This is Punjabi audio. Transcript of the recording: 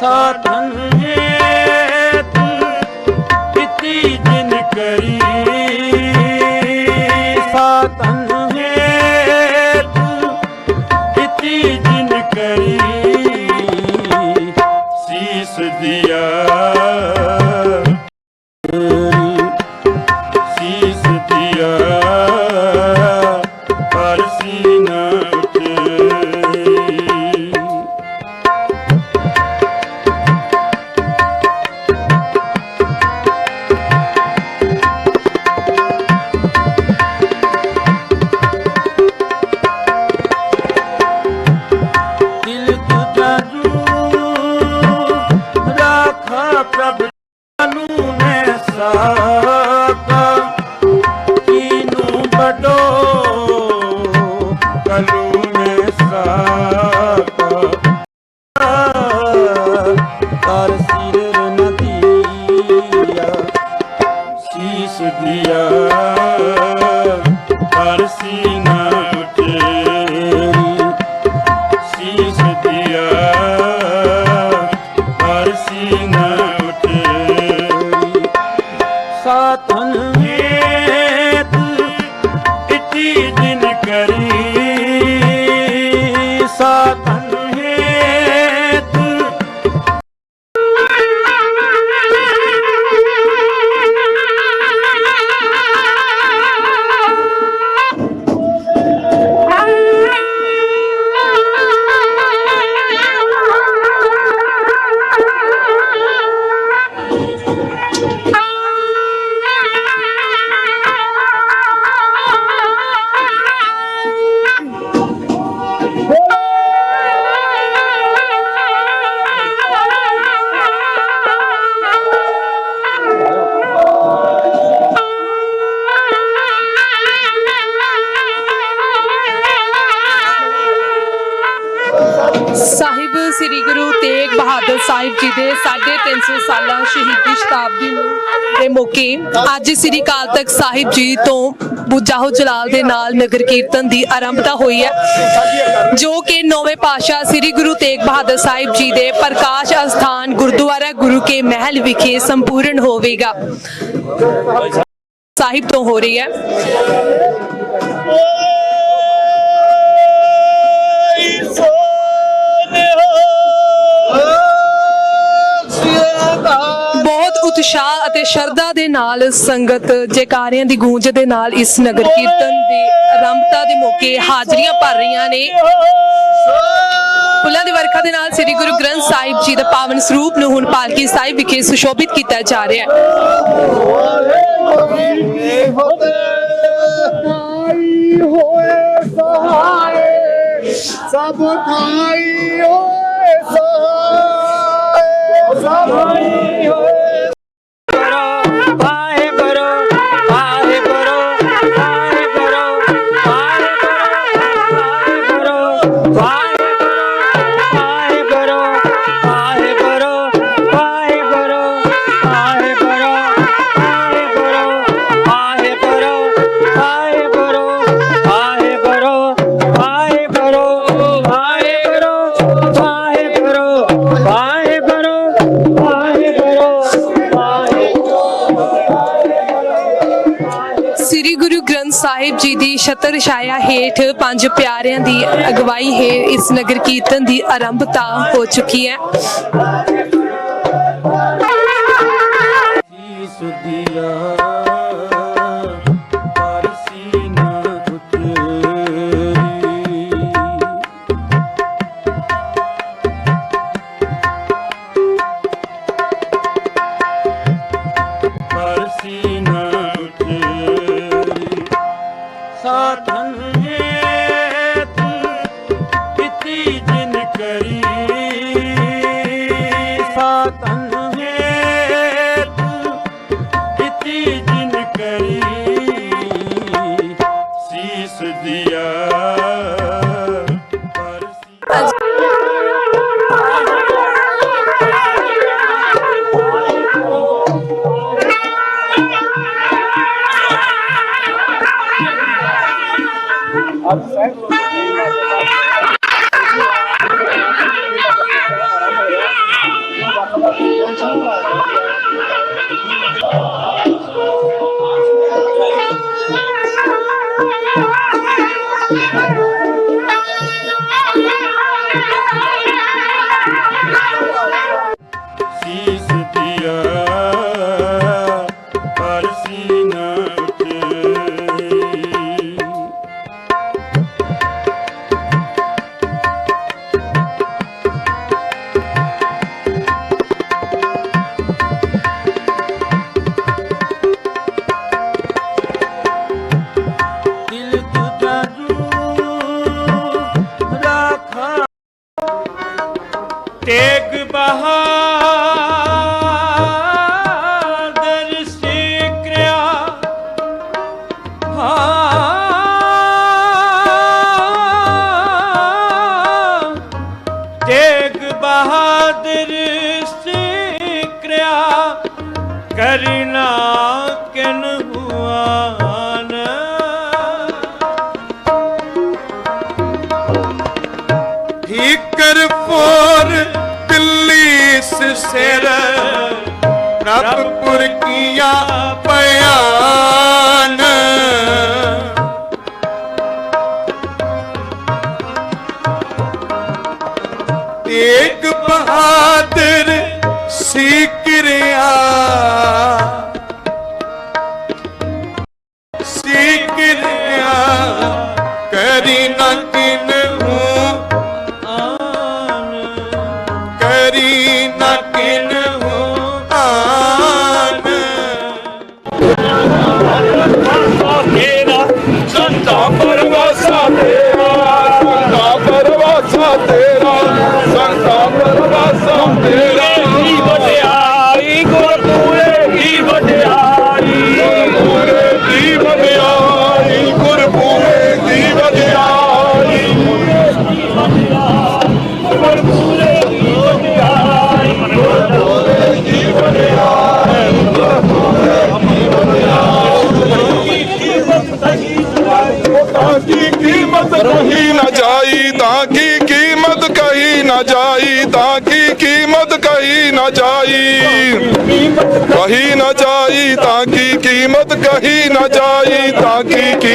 ਸਾਧਨ ਹੈ ਤੂੰ ਪਿਤੀ ਜਿਨ ਕਰੀ। ਸਾਧਨ ਹੈ ਤੂੰ ਪਿਤੀ ਜਿਨ ਕਰੀ। ਸੀਸ ਦਿਆ। ਸਾਪਾ ਕੀਨੂੰ ਕਲੂ ਮੇ ਸਾਪਾ ਕਰ ਸਿਰ ਨਦੀਆ ਸਾਤਨ ਸ੍ਰੀ ਗੁਰੂ ਤੇਗ ਬਹਾਦਰ ਸਾਹਿਬ ਜੀ ਦੇ 350 ਸਾਲਾ ਸ਼ਹੀਦੀ ਸ਼ਤਾਬਦੀ ਦੇ ਮੌਕੇ ਅੱਜ ਸ੍ਰੀ ਅਕਾਲ ਤਖਤ ਸਾਹਿਬ ਜੀ ਤੋਂ ਬੁਝਾਓ ਜਲਾਲ ਦੇ ਨਾਲ ਨਗਰ ਕੀਰਤਨ ਦੀ ਆਰੰਭਤਾ ਹੋਈ ਹੈ, ਜੋ ਕਿ ਨੌਵੇਂ ਪਾਤਸ਼ਾਹ ਸ੍ਰੀ ਗੁਰੂ ਤੇਗ ਬਹਾਦਰ ਸਾਹਿਬ ਜੀ ਦੇ ਪ੍ਰਕਾਸ਼ ਅਸਥਾਨ ਗੁਰਦੁਆਰਾ ਗੁਰੂ ਕੇ ਮਹਿਲ ਵਿਖੇ ਸੰਪੂਰਨ ਹੋਵੇਗਾ। ਸਾਹਿਬ ਤੋਂ ਹੋ ਰਹੀ ਹੈ। ਉਤਸ਼ਾਹ ਅਤੇ ਸ਼ਰਧਾ ਦੇ ਨਾਲ ਸੰਗਤ ਜੈਕਾਰਿਆਂ ਦੀ ਗੂੰਜ ਦੇ ਨਾਲ ਇਸ ਨਗਰ ਕੀਰਤਨ ਦੀ ਆਰੰਭਤਾ ਦੇ ਮੌਕੇ ਹਾਜ਼ਰੀਆਂ ਭਰ ਰਹੀਆਂ ਨੇ। ਫੁੱਲਾਂ ਦੀ ਵਰਖਾ ਦੇ ਨਾਲ ਸ੍ਰੀ ਗੁਰੂ ਗ੍ਰੰਥ ਸਾਹਿਬ ਜੀ ਦਾ ਪਾਵਨ ਸਰੂਪ ਨੂੰ ਹੁਣ ਪਾਲਕੀ ਸਾਹਿਬ ਵਿਖੇ ਸੁਸ਼ੋਭਿਤ ਕੀਤਾ ਜਾ ਰਿਹਾ ਹੈ। ਸਭ ਥਾਈ ਹੋਏ ਸਹਾਏ, ਸਭ ਥਾਈ ਸਾਹਿਬ ਜੀ ਦੀ ਛਤਰ ਛਾਇਆ ਹੇਠ ਪੰਜ ਪਿਆਰਿਆਂ ਦੀ ਅਗਵਾਈ ਹੇਠ ਇਸ ਨਗਰ ਕੀਰਤਨ ਦੀ ਆਰੰਭਤਾ ਹੋ ਚੁੱਕੀ ਹੈ। पतंग Come on! ਪ੍ਰਭਪੁਰ ਕੀਆ ਪਿਆਨ ਤੇਗ ਬਹਾਦਰ ਸਿੱਖ nossa terra. ਜਾਈ ਤਾਂ ਕੀ ਕੀਮਤ ਕਹੀ ਨਾ ਜਾਈ, ਤਾਂ ਕੀ ਕੀਮਤ ਕਹੀ ਨਾ ਜਾਈ? ਕਹੀ ਨਾ ਜਾਈ, ਤਾਂ ਕੀ ਕੀਮਤ ਕਹੀ ਨਾ ਜਾਈ, ਤਾਂ ਕੀ ਕੀ